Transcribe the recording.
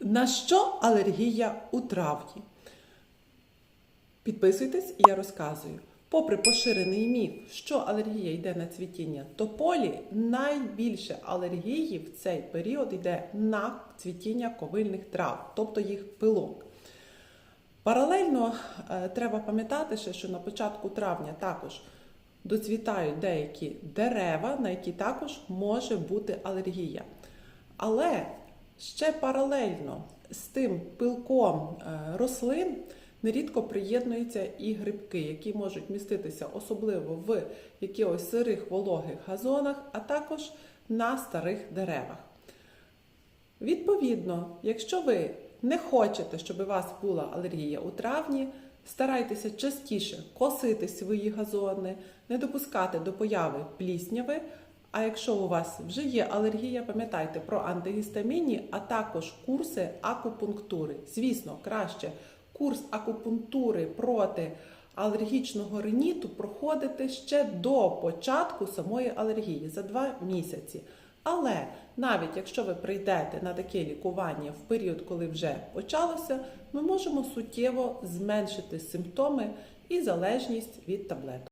На що алергія у травні? Підписуйтесь, я розказую. Попри поширений міф, що алергія йде на цвітіння тополі, найбільше алергії в цей період йде на цвітіння ковильних трав, тобто їх пилок. Паралельно е, треба пам'ятати, ще, що на початку травня також доцвітають деякі дерева, на які також може бути алергія. Але ще паралельно з тим пилком е, рослин нерідко приєднуються і грибки, які можуть міститися особливо в якихось сирих вологих газонах, а також на старих деревах. Відповідно, якщо ви не хочете, щоб у вас була алергія у травні, старайтеся частіше косити свої газони, не допускати до появи плісняви. А якщо у вас вже є алергія, пам'ятайте про антигістамінні, а також курси акупунктури. Звісно, краще курс акупунктури проти алергічного риніту проходити ще до початку самої алергії за 2 місяці. Але навіть якщо ви прийдете на таке лікування в період, коли вже почалося, ми можемо суттєво зменшити симптоми і залежність від таблеток.